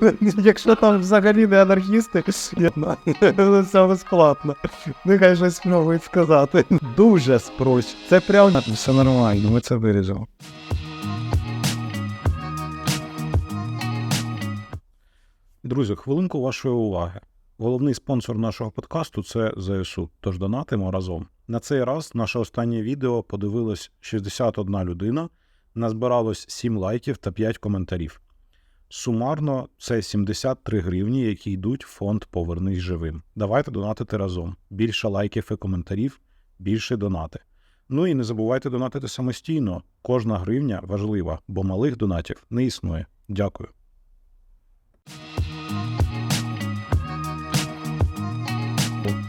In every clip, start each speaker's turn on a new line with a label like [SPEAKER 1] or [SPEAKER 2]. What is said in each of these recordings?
[SPEAKER 1] Якщо там взагалі не анархісти, то це безплатно. Нехай щось спробують сказати. Дуже спрощ. Це прям все нормально, ми це виріжемо.
[SPEAKER 2] Друзі, хвилинку вашої уваги. Головний спонсор нашого подкасту це ЗСУ. Тож донатимо разом. На цей раз наше останнє відео подивилось 61 людина, назбиралось 7 лайків та 5 коментарів. Сумарно це 73 гривні, які йдуть в фонд Повернись живим. Давайте донатити разом. Більше лайків і коментарів, більше донати. Ну і не забувайте донатити самостійно. Кожна гривня важлива, бо малих донатів не існує. Дякую.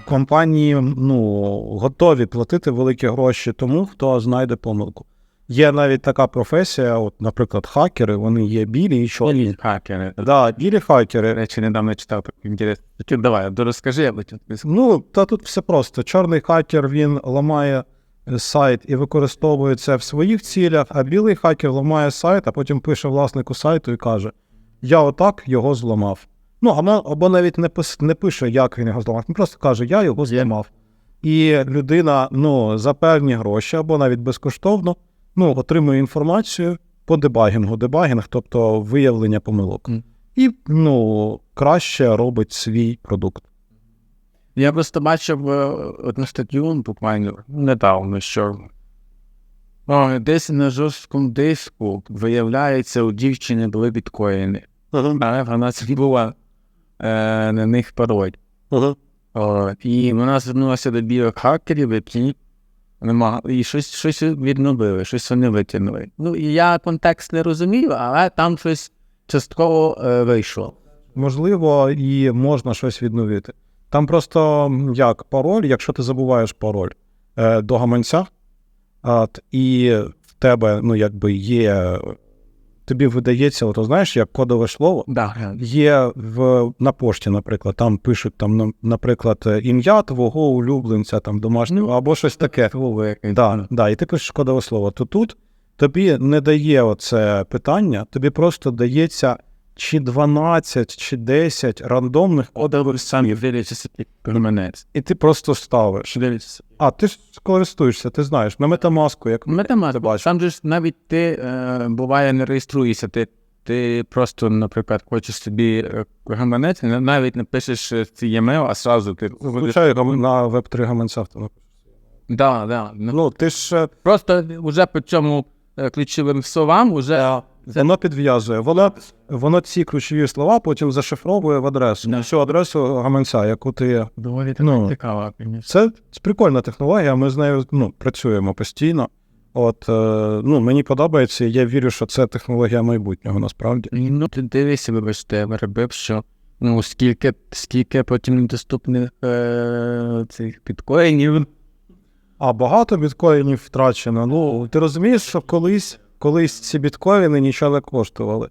[SPEAKER 1] Компанії ну, готові платити великі гроші тому, хто знайде помилку. Є навіть така професія, от, наприклад, хакери, вони є білі і чорні.
[SPEAKER 3] Хакери.
[SPEAKER 1] Да, білі хакери.
[SPEAKER 3] Речі, недавно читав так інтересно. Давай, розкажи, я потім.
[SPEAKER 1] Ну, та тут все просто. Чорний хакер він ламає сайт і використовує це в своїх цілях, а білий хакер ламає сайт, а потім пише власнику сайту і каже: Я отак його зламав. Ну, або, або навіть не, пис, не пише, як він його зламав. Він просто каже, я його зламав. І людина ну, за певні гроші або навіть безкоштовно ну, отримує інформацію по дебагінгу. Дебагінг, тобто виявлення помилок.
[SPEAKER 3] Мгм.
[SPEAKER 1] І ну, краще робить свій продукт.
[SPEAKER 3] Я просто бачив е, одну статтю буквально недавно, що о, десь на жорсткому диску виявляється, у дівчини були біткоїни. Але вона забула е, на них пароль. О, і вона звернулася до білих хакерів, які намагали, і щось, щось відновили, щось вони витягнули. Ну, я контекст не розумів, але там щось частково е, вийшло.
[SPEAKER 1] Можливо, і можна щось відновити. Там просто як пароль, якщо ти забуваєш пароль е, до гаманця, от, і в тебе, ну, якби є, тобі видається, ото знаєш, як кодове слово.
[SPEAKER 3] Да.
[SPEAKER 1] Є в, на пошті, наприклад, там пишуть, там, наприклад, ім'я твого улюбленця, там домашнього, або щось таке.
[SPEAKER 3] Слово якесь.
[SPEAKER 1] Да, да, і ти пишеш кодове слово. То тут тобі не дає оце питання, тобі просто дається чи 12, чи 10 рандомних кодових
[SPEAKER 3] самі
[SPEAKER 1] слів,
[SPEAKER 3] дивляться гаманець.
[SPEAKER 1] і ти просто ставиш. А ти ж користуєшся, ти знаєш, на метамаску, як
[SPEAKER 3] Метамаска.
[SPEAKER 1] бачиш.
[SPEAKER 3] Там же ж навіть ти е, буває не реєструєшся. Ти, ти просто, наприклад, хочеш собі е, гаманець, навіть не пишеш е, e-mail, а сразу ти
[SPEAKER 1] Звичайно, на веб-3 гаманця. автомат.
[SPEAKER 3] Да, да. Ну,
[SPEAKER 1] ти ж
[SPEAKER 3] Просто вже по цьому ключовим словам вже
[SPEAKER 1] воно підв'язує. Воно, воно ці ключові слова потім зашифровує в адресу.
[SPEAKER 3] Да.
[SPEAKER 1] Всю адресу гаманця, яку ти
[SPEAKER 3] доволі
[SPEAKER 1] Ну,
[SPEAKER 3] звісно.
[SPEAKER 1] Це прикольна технологія, ми з нею ну, працюємо постійно. От, е, ну, мені подобається, і я вірю, що це технологія майбутнього насправді.
[SPEAKER 3] Ну, ти дивися, вибачте, я робив, що ну, скільки, скільки потім недоступних е, цих біткоїнів.
[SPEAKER 1] А багато біткоїнів втрачено. Ну, ти розумієш, що колись, колись ці біткоїни нічого не коштували.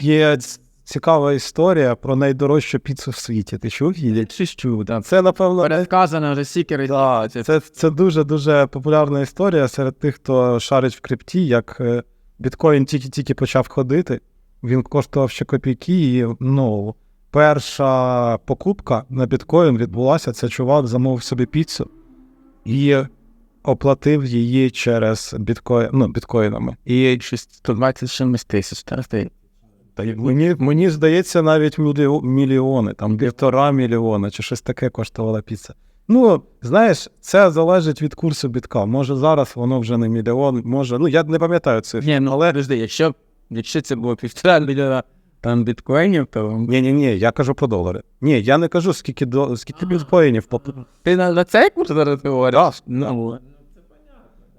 [SPEAKER 1] Є цікава історія про найдорожчу піцу в світі. Ти чув її?
[SPEAKER 3] Чув, да.
[SPEAKER 1] Це, напевно,
[SPEAKER 3] Пересказано вже разів.
[SPEAKER 1] Да,
[SPEAKER 3] Це-
[SPEAKER 1] це, це дуже-дуже популярна історія серед тих, хто шарить в крипті, як е, біткоін тільки-тільки почав ходити. Він коштував ще копійки, і ну, перша покупка на біткоін відбулася. Це чувак замовив собі піцу і оплатив її через біткоін, ну, біткоїнами.
[SPEAKER 3] І щось 120 чимось тисяч, так?
[SPEAKER 1] Та мені, мені здається, навіть мільйони, там півтора мільйона чи щось таке коштувала піца. Ну, знаєш, це залежить від курсу бітка. Може, зараз воно вже не мільйон, може. Ну, я не пам'ятаю цифр.
[SPEAKER 3] Ні, ну але подожди, якщо, якщо це було півтора мільйона там біткоїнів, то
[SPEAKER 1] Ні, ні, ні, я кажу про долари. Ні, я не кажу, скільки до скільки біткоїнів.
[SPEAKER 3] ти на, цей курс зараз говориш? Ну,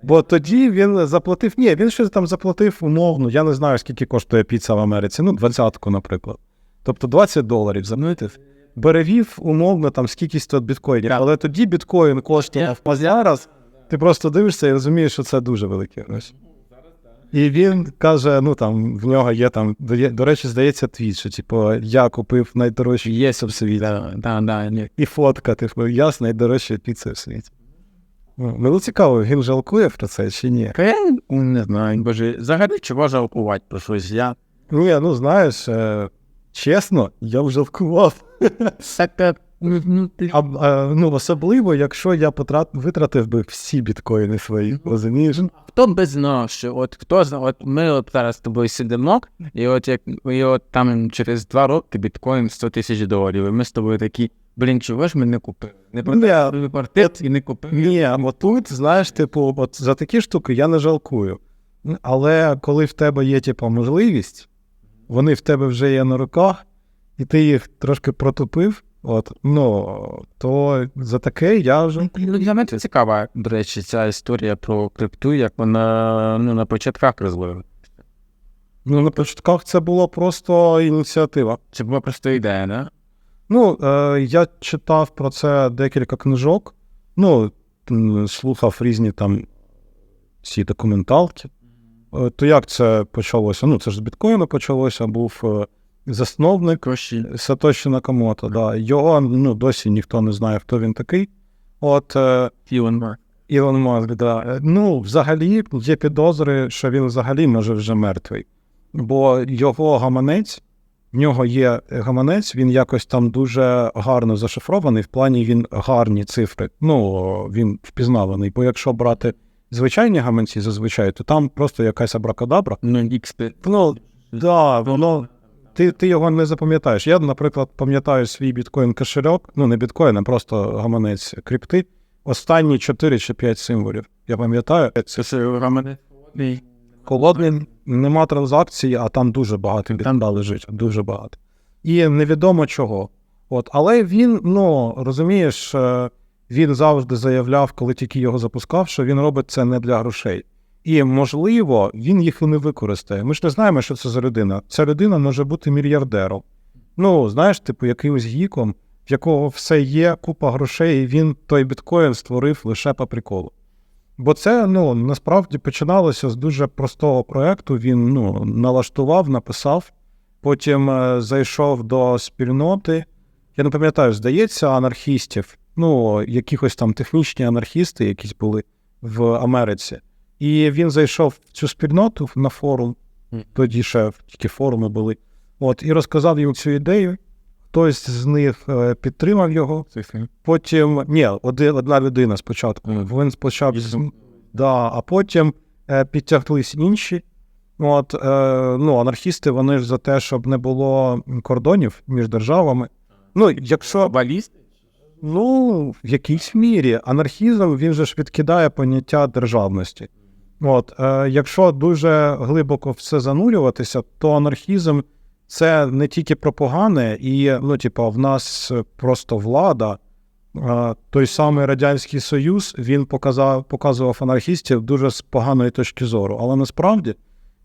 [SPEAKER 1] Бо тоді він заплатив. Ні, він щось там заплатив умовно. Я не знаю, скільки коштує піца в Америці. Ну, двадцятку, наприклад. Тобто 20 доларів заплатив. Беревів умовно там скільки стоїть біткоїнів. Але тоді біткоін коштував а зараз. Ти просто дивишся і розумієш, що це дуже великі гроші. І він каже: ну там в нього є там, до, до речі, здається, твіт, що типу, я купив найдорожчу
[SPEAKER 3] є
[SPEAKER 1] в світі. І фотка, типу, я з найдорожчою піцею в світі. Ну, мені цікаво, він жалкує про це чи ні?
[SPEAKER 3] Не знаю, боже, взагалі чого жалкувати про щось? Я
[SPEAKER 1] Ні, ну знаєш, е, Чесно, я б жалкував.
[SPEAKER 3] Ну, ти-
[SPEAKER 1] А, а, ну, особливо, якщо я потрат... витратив би всі біткоїни свої, розумієш?
[SPEAKER 3] Хто б знав, що от хто зна, от ми от зараз з тобою сидимо, і от як і от там через два роки біткоін 100 тисяч доларів. І ми з тобою такі, блін, чого ж ми не купили? Не продали квартиру і не купили.
[SPEAKER 1] Ні, от тут, знаєш, типу, от за такі штуки я не жалкую. Але коли в тебе є, типу, можливість, вони в тебе вже є на руках, і ти їх трошки протупив, от, ну, то за таке я вже.
[SPEAKER 3] Ну, Для мене цікава, до речі, ця історія про крипту, як вона ну, на початках розвивалася.
[SPEAKER 1] Ну, на початках це була просто ініціатива.
[SPEAKER 3] Це була просто ідея, да?
[SPEAKER 1] Ну, е, я читав про це декілька книжок, ну, слухав різні там ці документалки. Е, то як це почалося? Ну, це ж з біткоїна почалося, був е, засновник. Сатоші Накамото. Да. Його ну, досі ніхто не знає, хто він такий. От е,
[SPEAKER 3] Ілон Маск.
[SPEAKER 1] Ілон Маск, да. Е, Ну, взагалі, є підозри, що він взагалі може вже мертвий. Бо його гаманець, в нього є гаманець, він якось там дуже гарно зашифрований, в плані він гарні цифри. Ну, він впізнаваний. Бо якщо брати звичайні гаманці зазвичай, то там просто якась абракадабра.
[SPEAKER 3] Ну, XP.
[SPEAKER 1] Ну, да, воно. Ти, ти його не запам'ятаєш. Я, наприклад, пам'ятаю свій біткоін кошельок, ну не біткоін, а просто гаманець крипти. Останні 4 чи 5 символів. Я пам'ятаю, Це
[SPEAKER 3] гаманець.
[SPEAKER 1] Холодний, нема транзакцій, а там дуже багато біткоїна лежить, дуже багато. І невідомо чого. От, але він, ну розумієш, е, він завжди заявляв, коли тільки його запускав, що він робить це не для грошей. І, можливо, він їх і не використає. Ми ж не знаємо, що це за людина. Ця людина може бути мільярдером. Ну, знаєш, типу, якимось гіком, в якого все є, купа грошей, і він той біткоін створив лише по приколу. Бо це ну, насправді починалося з дуже простого проекту. Він ну, налаштував, написав, потім е, зайшов до спільноти. Я не пам'ятаю, здається, анархістів, ну, якихось там технічні анархісти, якісь були в Америці. І він зайшов в цю спільноту на форум, тоді ще тільки форуми були. От, і розказав їм цю ідею. Хтось з них е, підтримав його. Потім ні, одна людина спочатку. Він почав з, да, а потім е, підтяглись інші. От, е, ну, анархісти, вони ж за те, щоб не було кордонів між державами. Ну, якщо
[SPEAKER 3] Баліст?
[SPEAKER 1] Ну, в якійсь мірі. Анархізм він же ж відкидає поняття державності. От, е, якщо дуже глибоко в це занурюватися, то анархізм це не тільки про погане, і ну, типу, в нас просто влада. Той самий Радянський Союз він показав, показував анархістів дуже з поганої точки зору. Але насправді,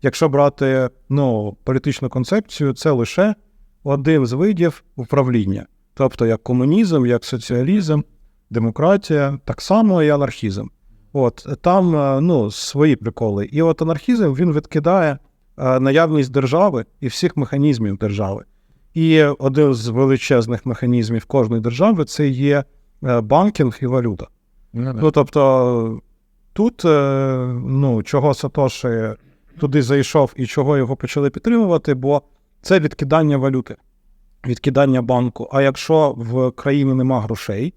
[SPEAKER 1] якщо брати ну, політичну концепцію, це лише один з видів управління. Тобто як комунізм, як соціалізм, демократія, так само і анархізм. От там ну, свої приколи. І от анархізм він відкидає наявність держави і всіх механізмів держави. І один з величезних механізмів кожної держави це є е, банкінг і валюта. Ну тобто тут, е, ну, чого Сатоші туди зайшов і чого його почали підтримувати, бо це відкидання валюти, відкидання банку. А якщо в країні нема грошей,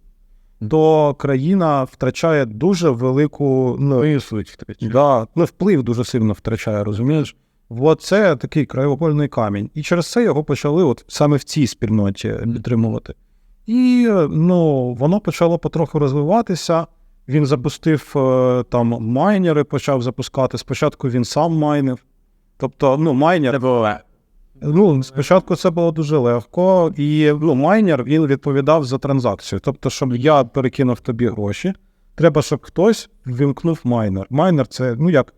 [SPEAKER 1] то країна втрачає дуже велику ну,
[SPEAKER 3] втрачає.
[SPEAKER 1] Да, ну, вплив дуже сильно втрачає, розумієш? От це такий краєвольний камінь. І через це його почали от саме в цій спільноті підтримувати. І ну, воно почало потроху розвиватися. Він запустив е, там майнери, почав запускати. Спочатку він сам майнив. Тобто, ну, майнер
[SPEAKER 3] Це було.
[SPEAKER 1] Ну, спочатку це було дуже легко, і ну, майнер він відповідав за транзакцію. Тобто, щоб я перекинув тобі гроші, треба, щоб хтось ввімкнув майнер. Майнер це ну як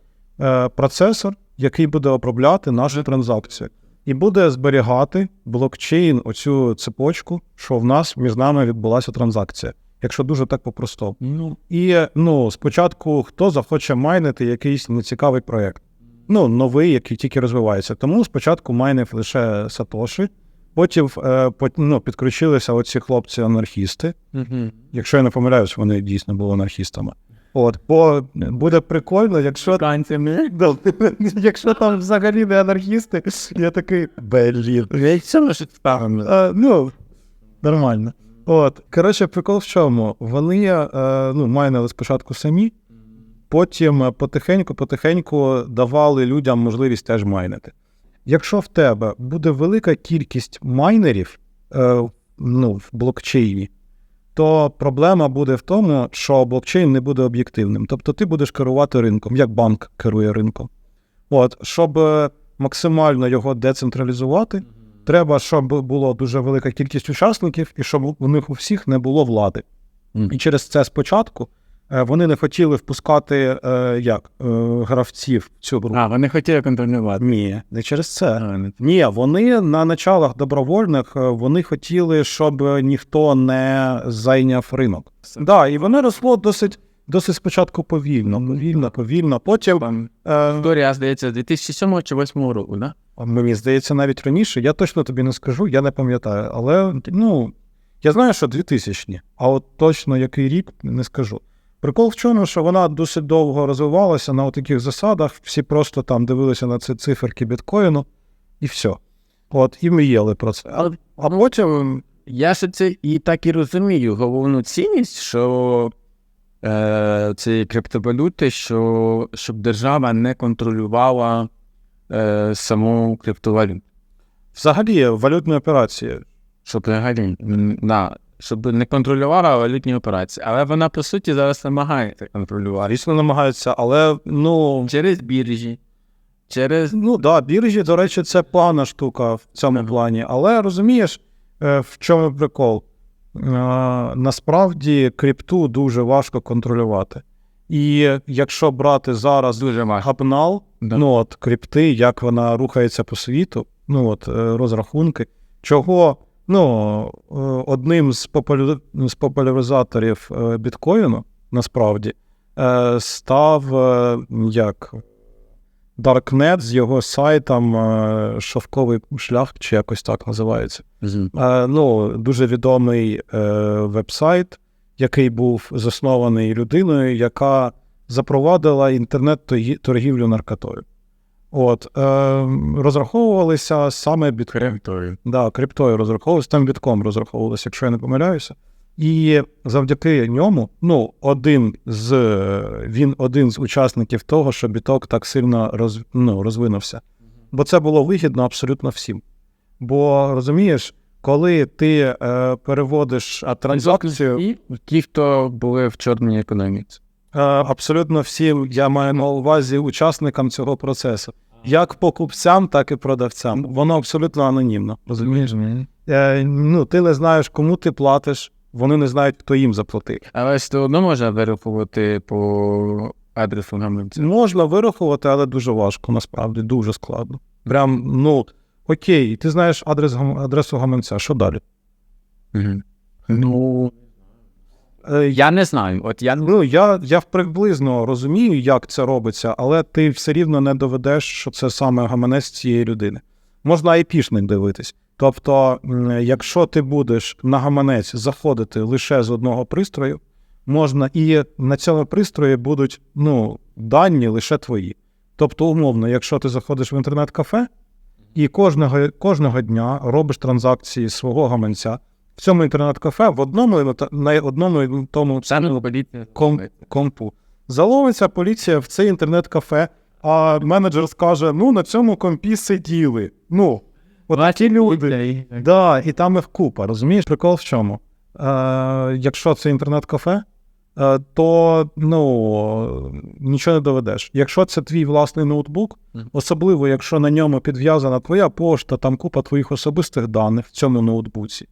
[SPEAKER 1] процесор, який буде обробляти нашу транзакцію, і буде зберігати блокчейн, оцю цепочку, що в нас між нами відбулася транзакція. Якщо дуже так по-простому.
[SPEAKER 3] Ну,
[SPEAKER 1] І ну, спочатку хто захоче майнити якийсь нецікавий проєкт. Ну, новий, який тільки розвивається. Тому спочатку майнив лише Сатоші, потім е, пот- ну, підключилися оці хлопці-анархісти.
[SPEAKER 3] угу.
[SPEAKER 1] Якщо я не помиляюсь, вони дійсно були анархістами. От, бо буде прикольно, якщо Якщо там взагалі не анархісти, я такий блін. Ну, нормально. От, коротше, прикол в чому? Вони е, ну, майнили спочатку самі, потім потихеньку-потихеньку давали людям можливість теж майнити. Якщо в тебе буде велика кількість майнерів е, ну, в блокчейні, то проблема буде в тому, що блокчейн не буде об'єктивним. Тобто ти будеш керувати ринком, як банк керує ринком. От, щоб е, максимально його децентралізувати, треба, щоб було дуже велика кількість учасників, і щоб у них у всіх не було влади. І через це спочатку вони не хотіли впускати е, як, е, гравців в цю гру.
[SPEAKER 3] А, вони хотіли контролювати.
[SPEAKER 1] Ні, не через це.
[SPEAKER 3] А, не-
[SPEAKER 1] Ні, вони на началах добровольних е, вони хотіли, щоб ніхто не зайняв ринок. Да, і воно росло досить, досить спочатку повільно, повільно, повільно. Потім
[SPEAKER 3] Там
[SPEAKER 1] е,
[SPEAKER 3] Історія, здається, з 2007 чи 2008 року, да?
[SPEAKER 1] мені здається, навіть раніше. Я точно тобі не скажу, я не пам'ятаю. Але ну я знаю, що 2000 а от точно який рік не скажу. Прикол в чому, що вона досить довго розвивалася на таких засадах. Всі просто там дивилися на ці циферки біткоїну, і все. От, і мріяли про це. А, а потім
[SPEAKER 3] Я ж це і так і розумію. Головну цінність, що е, цієї криптовалюти, що щоб держава не контролювала е, саму криптовалюту.
[SPEAKER 1] взагалі валютні операції.
[SPEAKER 3] Щоб взагалі да, щоб не контролювала валютні операції. Але вона, по суті, зараз намагається контролювати.
[SPEAKER 1] Звісно, намагаються, але ну.
[SPEAKER 3] Через біржі, через
[SPEAKER 1] Ну да, біржі, до речі, це пана штука в цьому плані. Але розумієш, е, в чому прикол? Е, Насправді крипту дуже важко контролювати. І якщо брати зараз
[SPEAKER 3] дуже
[SPEAKER 1] габнал,
[SPEAKER 3] Да.
[SPEAKER 1] ну от крипти, як вона рухається по світу, ну от е, розрахунки, чого ну, е, одним з, популяризаторів е, біткоїну насправді е, став як Darknet з його сайтом Шовковий шлях, чи якось так називається. Е, ну, дуже відомий веб-сайт, який був заснований людиною, яка запровадила інтернет-торгівлю наркотою. От, е, розраховувалися саме біткоін.
[SPEAKER 3] Криптою.
[SPEAKER 1] Да, криптою розраховувалися, там бітком розраховувалися, якщо я не помиляюся. І завдяки ньому, ну, один з він один з учасників того, що біток так сильно роз, ну, розвинувся. Бо це було вигідно абсолютно всім. Бо розумієш, коли ти е, переводиш а, транзакцію,
[SPEAKER 3] ті, хто були в чорній економіці.
[SPEAKER 1] Е, абсолютно всім, я маю на увазі учасникам цього процесу, як покупцям, так і продавцям. Воно абсолютно анонімно. Розумієш? Е, ну, ти не знаєш, кому ти платиш, вони не знають, хто їм заплатив.
[SPEAKER 3] Але все одно можна вирахувати по адресу гаманця.
[SPEAKER 1] Можна вирахувати, але дуже важко, насправді, дуже складно. Прям, ну, окей, ти знаєш адрес, адресу гаманця, що далі?
[SPEAKER 3] Мгм. Ну, я не знаю. От я
[SPEAKER 1] Ну, я, я приблизно розумію, як це робиться, але ти все рівно не доведеш, що це саме гаманець цієї людини. Можна айпішник дивитись. Тобто, якщо ти будеш на гаманець заходити лише з одного пристрою, можна і на цьому пристрої будуть ну, дані лише твої. Тобто, умовно, якщо ти заходиш в інтернет-кафе і кожного, кожного дня робиш транзакції свого гаманця в цьому інтернет-кафе в одному і на одному і тому ком, компу. Заловиться поліція в це інтернет-кафе, а менеджер скаже: ну, на цьому компі сиділи. Ну, от такі люди. Да, і там їх купа, розумієш? Прикол в чому? Е, якщо це інтернет-кафе, е, то ну, нічого не доведеш. Якщо це твій власний ноутбук, особливо якщо на ньому підв'язана твоя пошта, там купа твоїх особистих даних в цьому ноутбуці,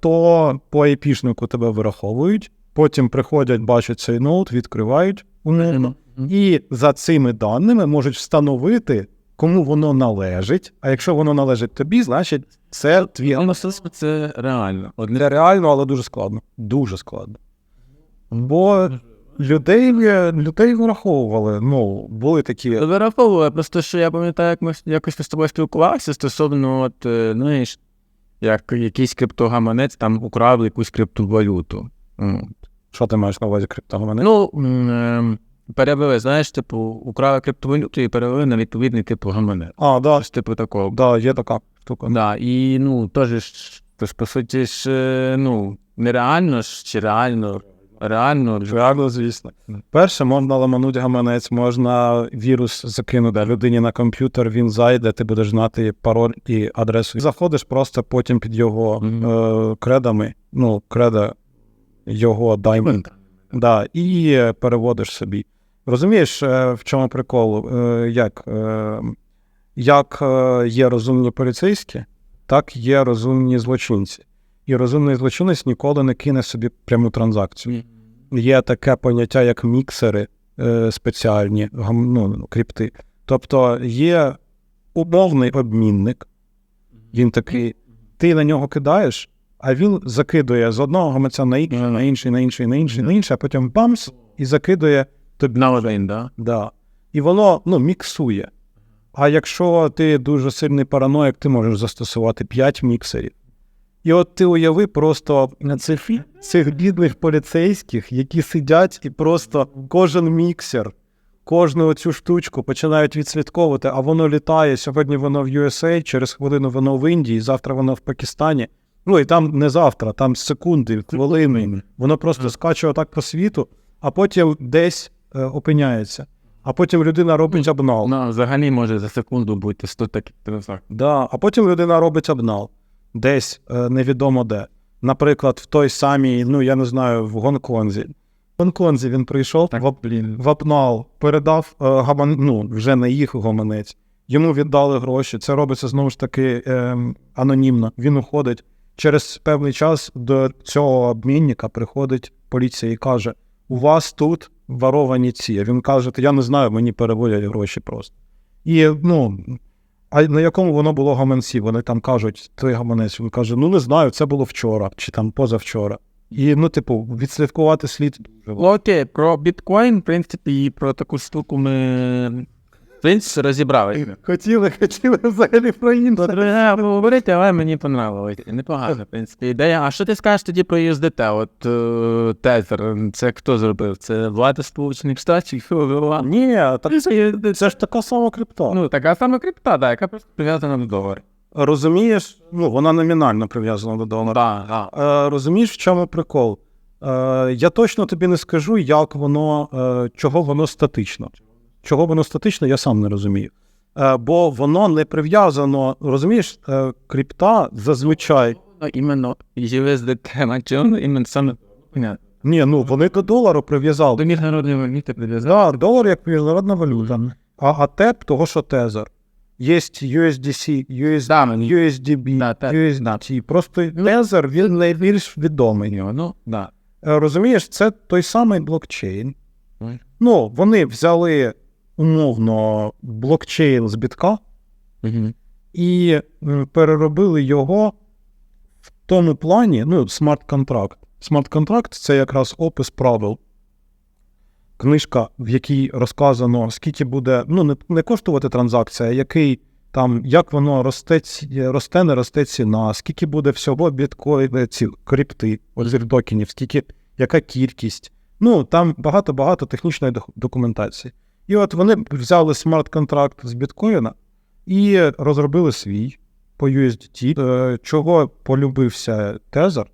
[SPEAKER 1] то по IP-шнику тебе вираховують, потім приходять, бачать цей ноут, відкривають у нього, і за цими даними можуть встановити, кому воно належить. А якщо воно належить тобі, значить це твій
[SPEAKER 3] Ну, це реально.
[SPEAKER 1] Це реально, але дуже складно. Дуже складно. Бо людей, людей враховували. Ну, були такі.
[SPEAKER 3] Вираховували, просто що я пам'ятаю, як ми якось ми з тобою спілкувалися стосовно, от, е, знаєш, як якийсь криптогаманець там украв якусь криптовалюту.
[SPEAKER 1] Що ти маєш на увазі криптогаманець?
[SPEAKER 3] Ну, ем, перевели, знаєш, типу, украли криптовалюту і перевели на відповідний типу гаманець.
[SPEAKER 1] а, да,
[SPEAKER 3] Ось типу такого.
[SPEAKER 1] да, є така штука.
[SPEAKER 3] Да, і ну, теж тож, по суті ж, е, ну, нереально ж, чи реально, реально,
[SPEAKER 1] Реально, звісно. Перше, можна ламануть гаманець, можна вірус закинути людині на комп'ютер, він зайде, ти будеш знати пароль і адресу. Заходиш просто потім під його
[SPEAKER 3] Мгм.
[SPEAKER 1] е, кредами, ну, креда його даймонд, да, і переводиш собі. Розумієш, е, в чому прикол? Е, як, е, як е, є розумні поліцейські, так є розумні злочинці. І розумний злочинець ніколи не кине собі пряму транзакцію є таке поняття, як міксери е, спеціальні, ну, крипти. Тобто є умовний обмінник, він такий, ти на нього кидаєш, а він закидує з одного гаманця на інший, на інший, на інший, на інший, на інший, а потім бамс і закидує тобі.
[SPEAKER 3] на один, да?
[SPEAKER 1] Да. І воно ну, міксує. А якщо ти дуже сильний параноїк, ти можеш застосувати 5 міксерів. І от ти уяви просто цих, цих бідних поліцейських, які сидять і просто кожен міксер, кожну цю штучку починають відслідковувати, а воно літає. Сьогодні воно в USA, через хвилину воно в Індії, завтра воно в Пакистані. Ну і там не завтра, там секунди, хвилини. Воно просто скаче отак по світу, а потім десь е, опиняється. А потім людина робить обнал.
[SPEAKER 3] Ну, взагалі може за секунду бути 100 таких транзакцій.
[SPEAKER 1] Да, а потім людина робить обнал десь е, невідомо де. Наприклад, в той самій, ну я не знаю, в Гонконзі. В Гонконзі він прийшов в, об-
[SPEAKER 3] блін.
[SPEAKER 1] в обнал, передав е, гаман, ну, вже не їх гаманець. Йому віддали гроші. Це робиться знову ж таки е, анонімно. Він уходить. Через певний час до цього обмінника приходить поліція і каже: У вас тут воровані ці. Він каже, я не знаю, мені переводять гроші просто. І ну. А на якому воно було гаманці? Вони там кажуть, той гаманець. Він каже: ну не знаю, це було вчора чи там позавчора. І ну, типу, відслідкувати слід
[SPEAKER 3] Окей, про біткоін, в принципі, і про таку штуку ми принципі розібрали.
[SPEAKER 1] Хотіли, хотіли взагалі про інше.
[SPEAKER 3] Треба говорити, але мені понравилось. Непогано, в принципі, ідея. А що ти скажеш тоді про USDT? От е, тезер, це хто зробив? Це влада Сполучених Штатів?
[SPEAKER 1] Ні, так це, це ж така сама крипта.
[SPEAKER 3] Ну, така сама крипта, да, яка просто прив'язана до долара.
[SPEAKER 1] Розумієш, ну вона номінально прив'язана до долара.
[SPEAKER 3] Да, да.
[SPEAKER 1] Е, розумієш, в чому прикол? Е, я точно тобі не скажу, як воно, е, чого воно статично. Чого воно статично, я сам не розумію. Е, бо воно не прив'язано, розумієш, е, крипта зазвичай.
[SPEAKER 3] Ну, іменно USDT, на чому іменно саме.
[SPEAKER 1] Ні, ну вони до долару прив'язали.
[SPEAKER 3] До міжнародної валюти прив'язали.
[SPEAKER 1] Да, долар як міжнародна валюта. А, а ТЕП того, що тезер. Є USDC, US,
[SPEAKER 3] Да, мені.
[SPEAKER 1] USDB, USDT. Просто тезер він найбільш відомий.
[SPEAKER 3] Ну, да.
[SPEAKER 1] Е, Розумієш, це той самий блокчейн. Ну, вони взяли умовно блокчейн з бітка
[SPEAKER 3] Угу.
[SPEAKER 1] і переробили його в тому плані, ну, смарт-контракт. Смарт-контракт це якраз опис правил. Книжка, в якій розказано, скільки буде, ну, не, не коштувати транзакція, який там, як воно росте, росте, не росте ціна, скільки буде всього біткоїн, ці крипти, токенів, скільки, яка кількість. Ну, там багато-багато технічної документації. І от вони взяли смарт-контракт з біткоїна і розробили свій по USDT, е, чого полюбився тезер.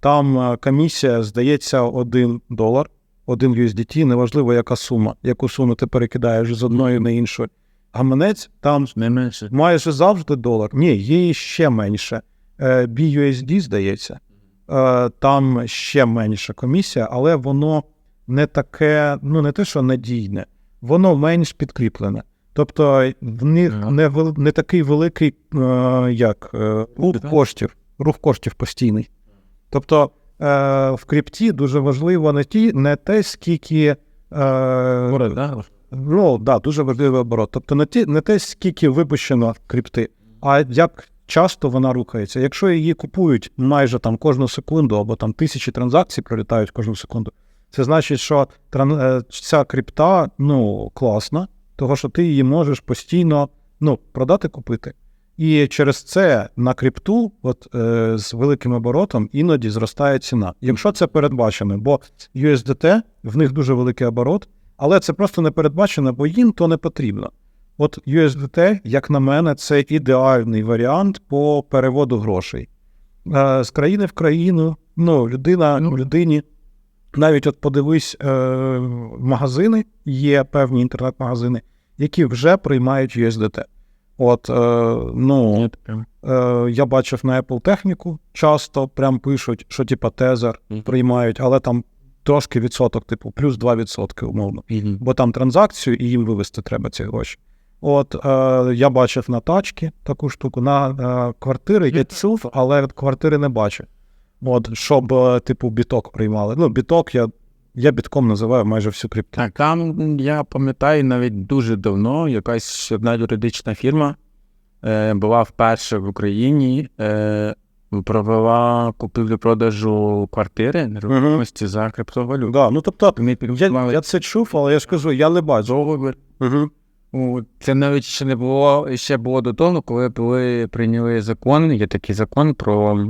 [SPEAKER 1] Там е, комісія, здається, 1 долар, 1 USDT, неважливо, яка сума, яку суму ти перекидаєш з одної на іншу. Гаманець там
[SPEAKER 3] Не менше.
[SPEAKER 1] майже завжди долар. Ні, є ще менше. Е, BUSD, здається, там ще менша комісія, але воно не таке, ну не те, що надійне, воно менш підкріплене. Тобто в них
[SPEAKER 3] Ага.
[SPEAKER 1] не, не такий великий е, як, е, рух коштів, рух коштів постійний. Тобто е, в крипті дуже важливо не, ті, не те, скільки. Е,
[SPEAKER 3] Город, да?
[SPEAKER 1] Ну, да, дуже важливий оборот. Тобто не, ті, не те, скільки випущено крипти, а як часто вона рухається. Якщо її купують майже там кожну секунду, або там тисячі транзакцій пролітають кожну секунду, це значить, що е, ця крипта ну, класна, того що ти її можеш постійно ну, продати, купити. І через це на крипту, от е, з великим оборотом, іноді зростає ціна. Якщо це передбачено, бо USDT в них дуже великий оборот, але це просто не передбачено, бо їм то не потрібно. От USDT, як на мене, це ідеальний варіант по переводу грошей е, з країни в країну. Ну, людина
[SPEAKER 3] Ну.
[SPEAKER 1] людині. Навіть от подивись, е, магазини, є певні інтернет-магазини, які вже приймають USDT. От, е, ну, е, я бачив на Apple техніку, часто прям пишуть, що типа тезер приймають, але там трошки відсоток, типу, плюс 2% умовно бо там транзакцію і їм вивести треба ці гроші. От е, я бачив на тачки таку штуку, на е, квартири я чув, але квартири не бачу. От, щоб, е, типу, біток приймали. Ну, біток я, я бітком називаю майже всю крипту.
[SPEAKER 3] Так, там я пам'ятаю навіть дуже давно якась одна юридична фірма е, була вперше в Україні, е, провела купівлю-продажу квартири нерухомості за криптовалюту.
[SPEAKER 1] Да, ну тобто, я, я це чув, але я ж кажу, я не бачу. Угу.
[SPEAKER 3] Це навіть ще не було, ще було до того, коли були, прийняли закон, є такий закон про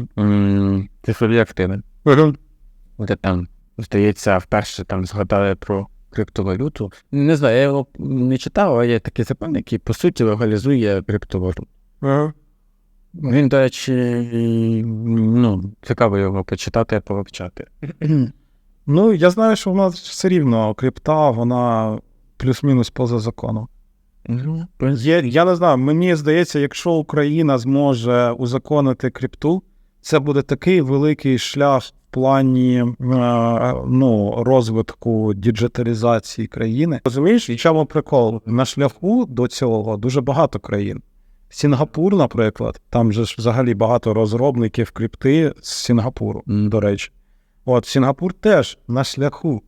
[SPEAKER 3] цифрові активи. От там, здається, вперше там згадали про криптовалюту. Не знаю, я його не читав, але є такий закон, який по суті легалізує криптовалюту.
[SPEAKER 1] Угу.
[SPEAKER 3] Він, до речі, ну, цікаво його почитати, повивчати.
[SPEAKER 1] Ну, я знаю, що в нас все рівно крипта, вона плюс-мінус поза законом. Є, я не знаю, мені здається, якщо Україна зможе узаконити крипту, це буде такий великий шлях в плані е, ну, розвитку діджиталізації країни. Розумієш, і чому прикол? На шляху до цього дуже багато країн. Сінгапур, наприклад, там же ж взагалі багато розробників крипти з Сінгапуру, до речі. От Сінгапур теж на шляху.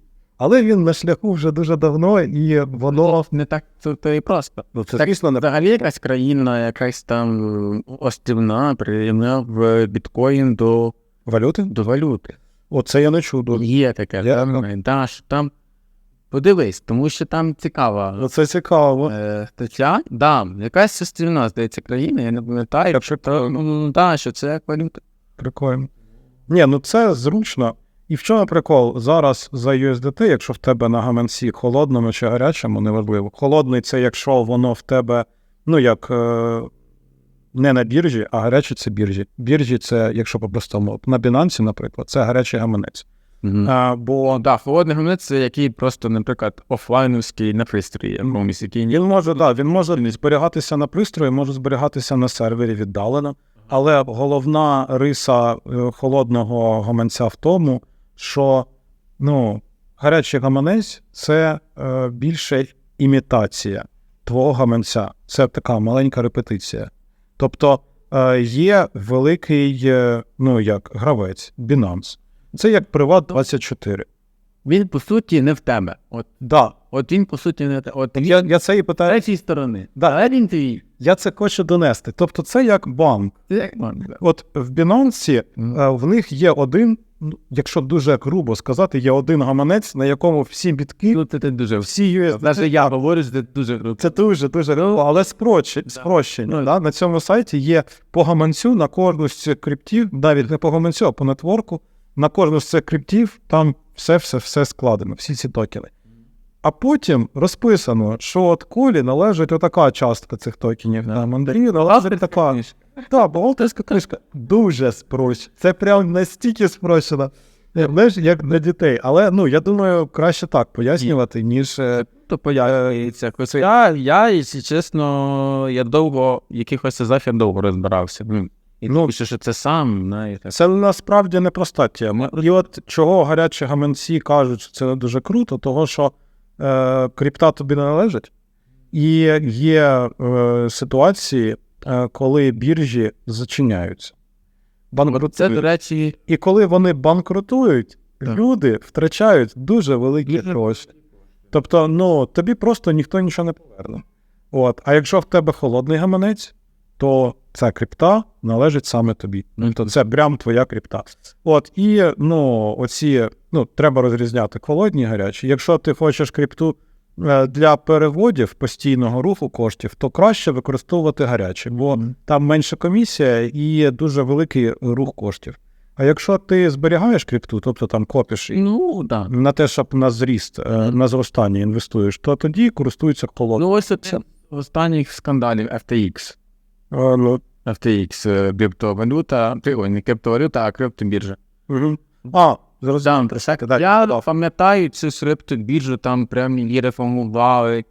[SPEAKER 1] Але він на шляху вже дуже давно, і воно
[SPEAKER 3] не так це, то і просто.
[SPEAKER 1] ну, це
[SPEAKER 3] Так,
[SPEAKER 1] звісно не
[SPEAKER 3] Взагалі якась країна, якась там острівна прирівняв біткоін до,
[SPEAKER 1] валюти.
[SPEAKER 3] до валюти.
[SPEAKER 1] Оце я не чуду.
[SPEAKER 3] Є таке,
[SPEAKER 1] Я-
[SPEAKER 3] там, да, що там подивись, тому що там цікава
[SPEAKER 1] Ну, Це цікаво.
[SPEAKER 3] е, стаття. Да, якась острівна, здається, країна, я не пам'ятаю, що, то, ну, да, що це як валюта.
[SPEAKER 1] Прикольно. Ні, ну це зручно. І в чому прикол? Зараз за USDT, якщо в тебе на гаманці холодному чи гарячому, неважливо. Холодний це якщо воно в тебе, ну як е, не на біржі, а гарячий це біржі. Біржі це, якщо по-простому, на Binance, наприклад, це гарячий гаманець. А, бо
[SPEAKER 3] да, холодний гаманець це який просто, наприклад, офлайновський на пристрої, якомусь, який
[SPEAKER 1] Він може, да, він може зберігатися на пристрої, може зберігатися на сервері віддалено. Але головна риса е, холодного гаманця в тому, що ну, гарячий гаманець це е, більше імітація твого гаманця. Це така маленька репетиція. Тобто е, є великий, е, ну як гравець, Binance. Це як Приват 24.
[SPEAKER 3] він, по суті, не в тебе. От,
[SPEAKER 1] Да.
[SPEAKER 3] от він, по суті, не в тебе. От він
[SPEAKER 1] Я, я це і питаю.
[SPEAKER 3] третьої сторони.
[SPEAKER 1] Да.
[SPEAKER 3] Але він твій.
[SPEAKER 1] Я це хочу донести. Тобто, це як банк.
[SPEAKER 3] Це як можна.
[SPEAKER 1] От в Binance
[SPEAKER 3] Мгм.
[SPEAKER 1] е, в них є один, якщо дуже грубо сказати, є один гаманець, на якому всі бітки,
[SPEAKER 3] Ну, це ти дуже
[SPEAKER 1] всі
[SPEAKER 3] Навіть я говорю, що це дуже грубо.
[SPEAKER 1] Це дуже дуже грубо, але спрощення. спрощення
[SPEAKER 3] Ну,
[SPEAKER 1] да? На цьому сайті є по гаманцю на кожну з цих криптів, навіть не по гаманцю, а по нетворку. На кожну з цих криптів там все, все, все складено, всі ці токени. А потім розписано, що от колі належить отака частка цих токенів.
[SPEAKER 3] Да.
[SPEAKER 1] Да. Мандарі належить така. Так, бухгалтерська книжка дуже спрощена. Це прям настільки спрощено. Е, Знаєш, як для дітей. Але ну я думаю, краще так пояснювати, ніж. е,
[SPEAKER 3] То пояснюється. Я, я, якщо чесно, я довго, якихось зафір довго розбирався. Ну, і
[SPEAKER 1] Ну,
[SPEAKER 3] ну, що це сам, знаєте.
[SPEAKER 1] Це насправді непроста тема. І от чого гарячі гаманці кажуть, що це не дуже круто, того що е, крипта тобі не належить. І є е, ситуації, коли біржі зачиняються.
[SPEAKER 3] Це, до речі,
[SPEAKER 1] І коли вони банкрутують,
[SPEAKER 3] Так.
[SPEAKER 1] люди втрачають дуже великі гроші. Тобто, ну, тобі просто ніхто нічого не поверне. От. А якщо в тебе холодний гаманець, то ця крипта належить саме тобі.
[SPEAKER 3] Ну,
[SPEAKER 1] Тобто це прям твоя крипта. От, і ну, оці, ну, треба розрізняти холодні і гарячі. Якщо ти хочеш крипту е, для переводів постійного руху коштів, то краще використовувати гарячі, бо там менша комісія і дуже великий рух коштів. А якщо ти зберігаєш крипту, тобто там копиш і
[SPEAKER 3] Ну, так.
[SPEAKER 1] на те, щоб на зріст, е, на зростання інвестуєш, то тоді користуються холодним.
[SPEAKER 3] Ну, ось це останніх скандалів FTX.
[SPEAKER 1] Е, ну,
[SPEAKER 3] FTX, е, криптовалюта, ой, не криптовалюта, а криптобіржа.
[SPEAKER 1] мгм. А, зрозуміло.
[SPEAKER 3] Я пам'ятаю цю криптобіржу, там прям її реформували.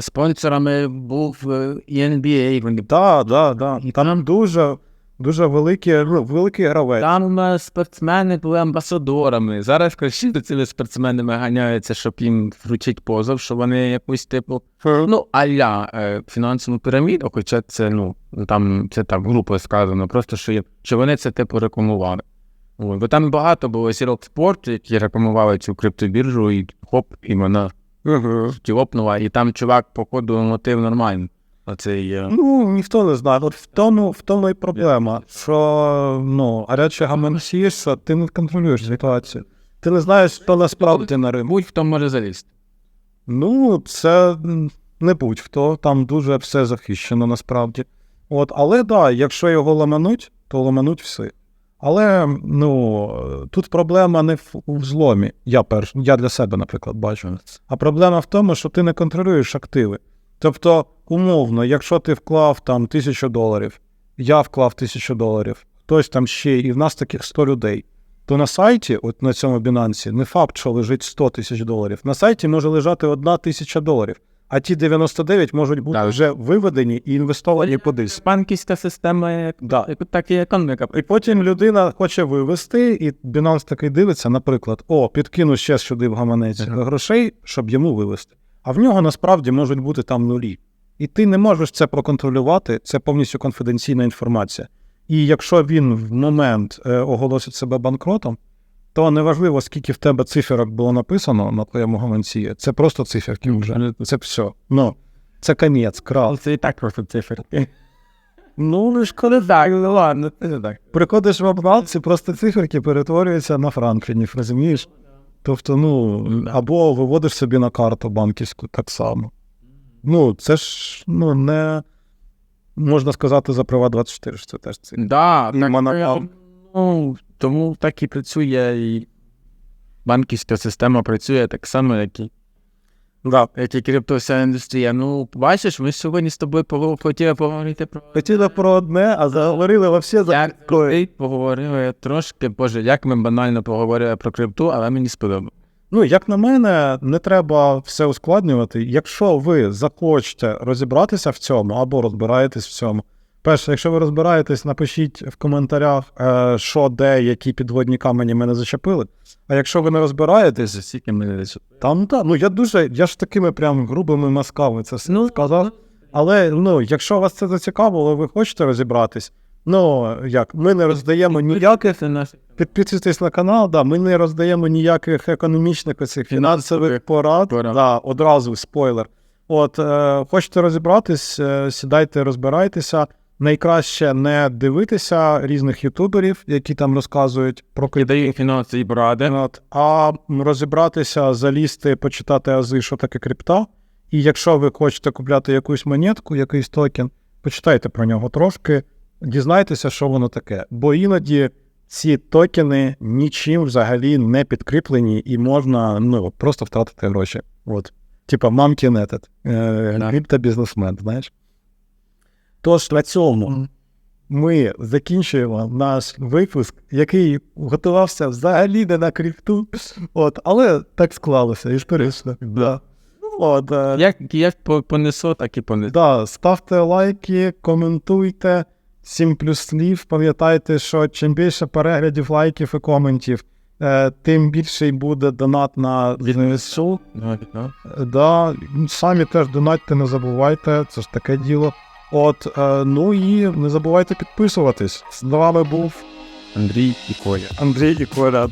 [SPEAKER 3] Спонсорами був е, і NBA,
[SPEAKER 1] Так, так, так. Там дуже, дуже великий, ну, великий гравець.
[SPEAKER 3] Там е, спортсмени були амбасадорами. Зараз краще за цими спортсменами ганяються, щоб їм вручити позов, що вони якусь типу, ну, аля е, фінансову піраміду, хоча це, ну, там це так грубо сказано, просто що, є- що вони це типу рекламували. Бо там багато було зірок спорту, які рекламували цю криптобіржу, і хоп, і вона тілопнула, і там чувак, походу, мотив нормальний. Оцей. е,
[SPEAKER 1] Ну, ніхто не знає. От в тому, в тому і проблема, що ну, гарячі гаманці, що ти не контролюєш ситуацію. Ти не знаєш, хто насправді на ринку.
[SPEAKER 3] Будь-хто може залізти.
[SPEAKER 1] Ну, це не будь-хто, там дуже все захищено насправді. От, але да, якщо його ламануть, то ламануть всі. Але ну, тут проблема не в, зломі. Я перш, я для себе, наприклад, бачу. А проблема в тому, що ти не контролюєш активи. Тобто, умовно, якщо ти вклав там тисячу доларів, я вклав тисячу доларів, хтось там ще, і в нас таких 100 людей, то на сайті, от на цьому Binance, не факт, що лежить 100 тисяч доларів. На сайті може лежати одна тисяча доларів, а ті 99 можуть бути
[SPEAKER 3] Так.
[SPEAKER 1] вже виведені і інвестовані кудись.
[SPEAKER 3] Банківська система, як,
[SPEAKER 1] Да.
[SPEAKER 3] так і економіка.
[SPEAKER 1] І потім людина хоче вивести, і Binance такий дивиться, наприклад, о, підкину ще сюди в гаманець
[SPEAKER 3] Ага.
[SPEAKER 1] грошей, щоб йому вивести. А в нього насправді можуть бути там нулі. І ти не можеш це проконтролювати, це повністю конфіденційна інформація. І якщо він в момент е, оголосить себе банкротом, то неважливо, скільки в тебе циферок було написано на твоєму гаманці, це просто циферки вже. Це все. Ну, це конець, крал.
[SPEAKER 3] Це і так просто циферки. Ну, лиш коли так, ну ладно, це не так.
[SPEAKER 1] Приходиш в обнал, ці просто циферки перетворюються на франклінів, розумієш? Тобто, ну, або виводиш собі на карту банківську так само. Ну, це ж ну, не можна сказати за права 24, що це теж цифри.
[SPEAKER 3] Да, так, ну, тому так і працює і банківська система працює так само, як і,
[SPEAKER 1] Да.
[SPEAKER 3] як і криптовся індустрія. Ну, бачиш, ми сьогодні з тобою хотіли поговорити про
[SPEAKER 1] Хотіли про одне, а заговорили вообще за
[SPEAKER 3] як поговорили трошки, боже, як ми банально поговорили про крипту, але мені сподобалося.
[SPEAKER 1] Ну, як на мене, не треба все ускладнювати. Якщо ви захочете розібратися в цьому або розбираєтесь в цьому. Перше, якщо ви розбираєтесь, напишіть в коментарях, е, що, де, які підводні камені мене зачепили. А якщо ви не розбираєтесь,
[SPEAKER 3] Скільки ми
[SPEAKER 1] там та, ну я дуже, я ж такими прям грубими мазками це все
[SPEAKER 3] Ну,
[SPEAKER 1] сказав. Але ну, якщо вас це зацікавило, ви хочете розібратись. Ну як, ми не роздаємо ніяких Підписуйтесь на канал, да, ми не роздаємо ніяких економічних оцих фінансових порад.
[SPEAKER 3] порад.
[SPEAKER 1] Да, одразу спойлер. От, е, хочете розібратись, е, сідайте, розбирайтеся. Найкраще не дивитися різних ютуберів, які там розказують про
[SPEAKER 3] і
[SPEAKER 1] крипто.
[SPEAKER 3] дає поради.
[SPEAKER 1] А розібратися, залізти, почитати ази, що таке крипта. І якщо ви хочете купляти якусь монетку, якийсь токен, почитайте про нього трошки, дізнайтеся, що воно таке. Бо іноді ці токени нічим взагалі не підкріплені, і можна ну, просто втратити гроші. От. Типа мамки нетет, е, криптобізнесмен, знаєш. Тож на цьому ми закінчуємо наш випуск, який готувався взагалі не на крипту. От, але так склалося, історично. Да. От, е,
[SPEAKER 3] Як, як по- понесло, так і понесло.
[SPEAKER 1] да, ставте лайки, коментуйте. 7 плюс слів. Пам'ятайте, що чим більше переглядів, лайків і коментів, е, тим більший буде донат на ЗСУ.
[SPEAKER 3] Ну, ну.
[SPEAKER 1] Е, Да, самі теж донатьте, не забувайте, це ж таке діло. От, е, ну і не забувайте підписуватись. З вами був
[SPEAKER 3] Андрій і Коля.
[SPEAKER 1] Андрій і Коля.